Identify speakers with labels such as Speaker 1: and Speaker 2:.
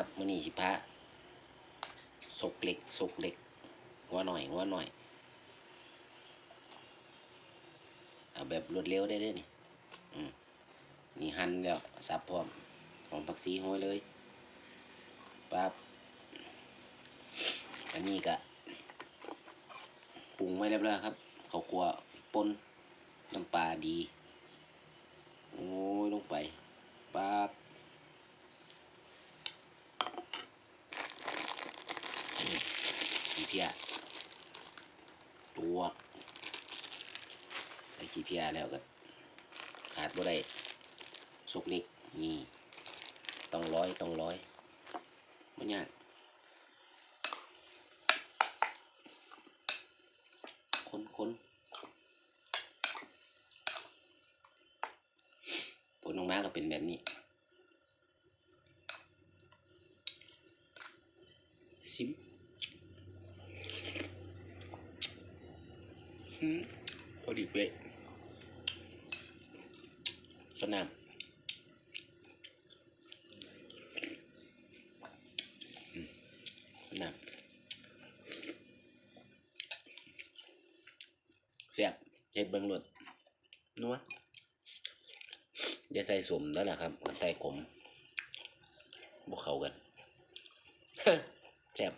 Speaker 1: ครับมือนี้สิพาสกเล็กสกเล็กงัวหน่อยงัวหน่อยเอาแบบรวดเร็วได้เด้อนี่มนี่หั่นแล้วสับพร้อมหอมผักชีห้อยเลยปั๊บอันนี้ก็ปรุงไว้เรียบร้อยครับข้าวคั่วป่นน้ำปลาดี โอ้ยลงไปปั๊บนี่ ขี้เพียตัวใส่ขี้เพียแล้วก็ขาดบ่ได้สุกเล็กนี่ต้องร้อยต้องร้อยไม่ยากคนคนผลออกมาก็เป็นแบบนี้ซิมหืม พอดีเป๊ะสนามอืมสนามเสียบเจ็ดเบิ้งหลดนัวอย่าใส่สมแล้วล่ะครับใส่ขมบวกเขากันแซ่บ